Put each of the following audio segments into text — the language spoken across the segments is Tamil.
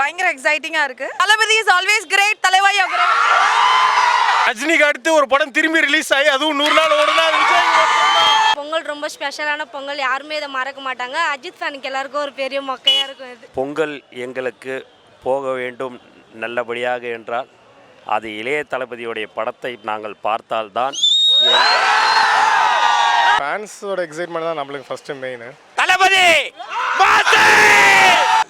பயங்கர எக்ஸைட்டிங்கா இருக்கு. தளபதி இஸ் ஆல்வேஸ் கிரேட் தலைவா யோ கிரேட் ரஜினிக்கு அடுத்து ஒரு படம் திரும்பி ரிலீஸ் ஆகி அதுவும் நூறு நாள் ஓடுனா விஜய் பொங்கல் ரொம்ப ஸ்பெஷலான பொங்கல் யாருமே இதை மறக்க மாட்டாங்க. அஜித் ஃபேனுக்கு எல்லாருக்கும் ஒரு பெரிய மொக்கையாக இருக்கும் இது. பொங்கல் எங்களுக்கு போக வேண்டும் நல்லபடியாக என்றால் அது இளைய தளபதியுடைய படத்தை நாங்கள் பார்த்தால்தான். ஃபேன்ஸோட எக்ஸைட்மெண்ட் தான் நம்மளுக்கு ஃபஸ்ட்டு மெயின்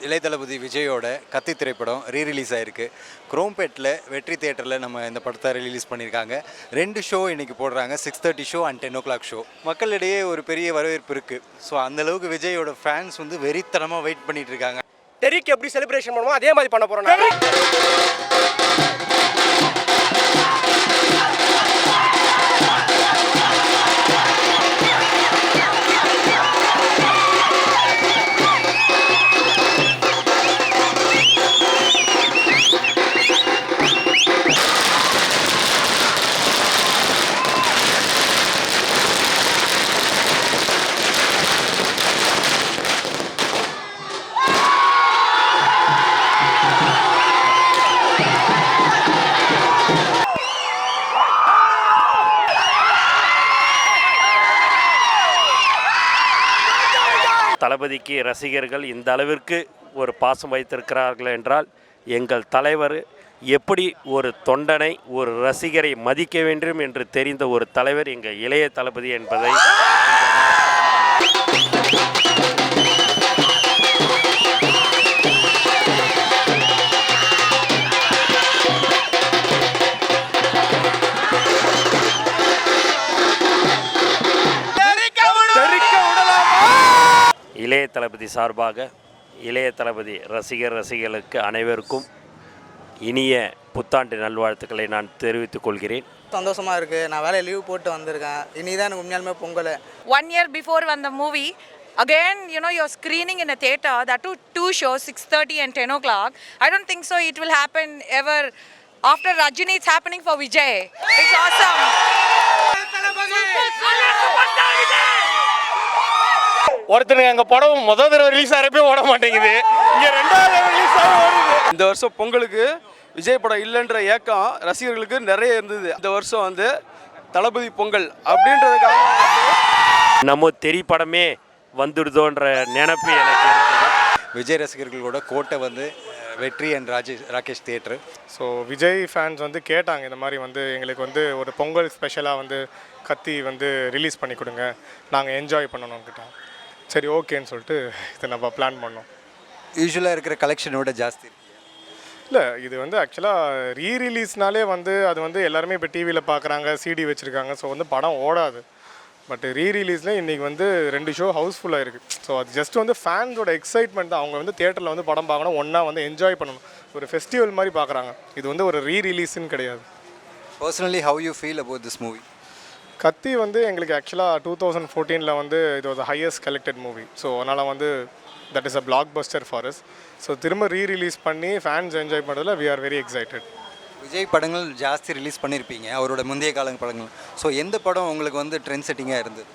இளைய தளபதி விஜயோட கத்தி திரைப்படம் ரீ ரிலீஸ் ஆயிருக்கு. குரோம்பேட்டில் வெற்றி தியேட்டரில் நம்ம இந்த படத்தை ரிலீஸ் பண்ணியிருக்காங்க. ரெண்டு ஷோ இன்னைக்கு போடுறாங்க. Six thirty show and ten o'clock show மக்களிடையே ஒரு பெரிய வரவேற்பு இருக்குது ஸோ அந்தளவுக்கு விஜயோட ஃபேன்ஸ் வந்து வெறித்தனமாக வெயிட் பண்ணிட்டு இருக்காங்க. டெரிக் எப்படி செலிப்ரேஷன் பண்ணுவோம் அதே மாதிரி பண்ண போறோம் தளபதிக்கு ரசிகர்கள் இந்த அளவிற்கு ஒரு பாசம் வைத்திருக்கிறார்கள் என்றால் எங்கள் தலைவர் எப்படி ஒரு தொண்டனை ஒரு ரசிகரை மதிக்க வேண்டும் என்று தெரிந்த ஒரு தலைவர் எங்கள் இளைய தளபதி என்பதை இளைய தளபதி சார்பாக இளைய தளபதி ரசிகர் ரசிகர்களுக்கு அனைவருக்கும் இனிய புத்தாண்டு நல்வாழ்த்துக்களை நான் தெரிவித்துக் கொள்கிறேன் சந்தோஷமாக இருக்குது நான் வேலையை லீவ் போட்டு வந்திருக்கேன் இனி தான் எனக்கு உண்மையாலுமே பொங்கல் ஒன் இயர் பிஃபோர் வந்த movie again you know you're screening in a theater that too two shows 6:30 and 10 o'clock i don't think so it will happen ever after rajini it's happening for vijay it's awesome ஒருத்தனுக்கு அங்க படம் முதல் தடவை ரிலீஸ் ஆகிறப்பே ஓட மாட்டேங்குது. இங்க ரெண்டாவது ரிலீஸ் ஆகி ஓடுது. இந்த வருஷம் பொங்கலுக்கு விஜய் படம் இல்லைன்ற ஏக்கம் ரசிகர்களுக்கு நிறைய இருந்தது. இந்த வருஷம் வந்து தளபதி பொங்கல் அப்படின்றதுக்காக நம்ம தெரி படமே வந்துடுதோன்ற நினப்பு எனக்கு. விஜய் ரசிகர்களோட கோட்டை வந்து வெற்றி and Rajesh Rakesh theatre. So Vijay fans வந்து கேட்டாங்க இந்த மாதிரி வந்து எங்களுக்கு வந்து ஒரு பொங்கல் ஸ்பெஷலாக வந்து கத்தி வந்து ரிலீஸ் பண்ணி கொடுங்க. நாங்கள் என்ஜாய் பண்ணணும் கிட்ட சரி ஓகேன்னு சொல்லிட்டு இதை நம்ம பிளான் பண்ணோம். யூஸ்வலாக இருக்கிற கலெக்ஷனோட ஜாஸ்தி இருக்கு. இல்லை இது வந்து ஆக்சுவலாக ரீ ரிலீஸ்னாலே வந்து அது வந்து எல்லாருமே இப்போ டிவியில் பார்க்குறாங்க சிடி வச்சுருக்காங்க. ஸோ வந்து படம் ஓடாது. பட் ரீ ரிலீஸில் இன்றைக்கி வந்து ரெண்டு ஷோ ஹவுஸ்ஃபுல்லாக இருக்குது ஸோ அது ஜஸ்ட் வந்து ஃபேன்ஸோட எக்ஸைட்மெண்ட் தான். அவங்க வந்து தேட்டரில் வந்து படம் பார்க்கணும் ஒன்றா வந்து என்ஜாய் பண்ணணும். ஒரு ஃபெஸ்டிவல் மாதிரி பார்க்குறாங்க இது வந்து ஒரு ரீ ரிலீஸ்னு கிடையாது. Personally how you feel about this movie Kaththi வந்து எங்களுக்கு ஆக்சுவலாக டூ தௌசண்ட் ஃபோர்டீனில் வந்து இது was highest collected movie so அதனால் வந்து that is a blockbuster for us. So திரும்ப ரீ ரிலீஸ் பண்ணி ஃபேன்ஸ் என்ஜாய் பண்ணுறதுல we are very excited Vijay படங்கள் ஜாஸ்தி ரிலீஸ் பண்ணியிருப்பீங்க அவரோட முந்தைய கால படங்கள். ஸோ எந்த படம் உங்களுக்கு வந்து ட்ரெண்ட் செட்டிங்காக இருந்தது?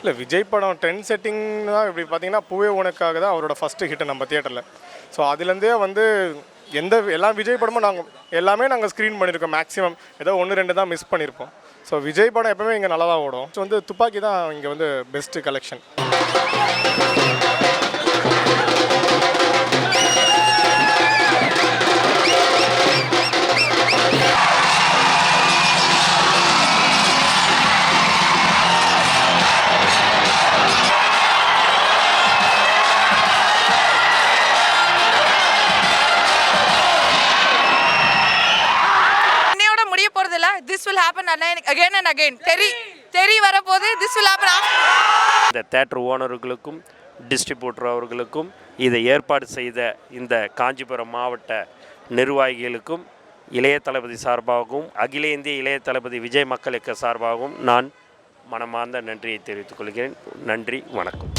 இல்லை விஜய் படம் ட்ரெண்ட் செட்டிங்னா இப்படி பார்த்தீங்கன்னா பூவே உனக்காக தான் அவரோட ஃபஸ்ட்டு ஹிட் நம்ம தியேட்டரில் ஸோ அதுலேருந்தே வந்து எந்த எல்லா விஜய் படமும் நாங்கள் எல்லாமே நாங்கள் ஸ்க்ரீன் பண்ணியிருக்கோம் மேக்ஸிமம் ஏதோ ஒன்று ரெண்டு தான் மிஸ் பண்ணியிருப்போம் ஸோ விஜய் படம் எப்பவுமே இங்கே நல்லா தான் ஓடும். ஸோ வந்து துப்பாக்கி தான் இங்கே வந்து best collection this will happen will again again and Theri Theri வரப்போது this will happen இந்த தேட்டர் ஓனர்களுக்கும் டிஸ்ட்ரிபியூட்டர் அவர்களுக்கும் இதை ஏற்பாடு செய்த இந்த காஞ்சிபுரம் மாவட்ட நிர்வாகிகளுக்கும் இளைய தளபதி சார்பாகவும் அகில இந்திய இளைய தளபதி விஜய் மக்களுக்கு சார்பாகவும் நான் மனமார்ந்த நன்றியை தெரிவித்துக் கொள்கிறேன். நன்றி வணக்கம்.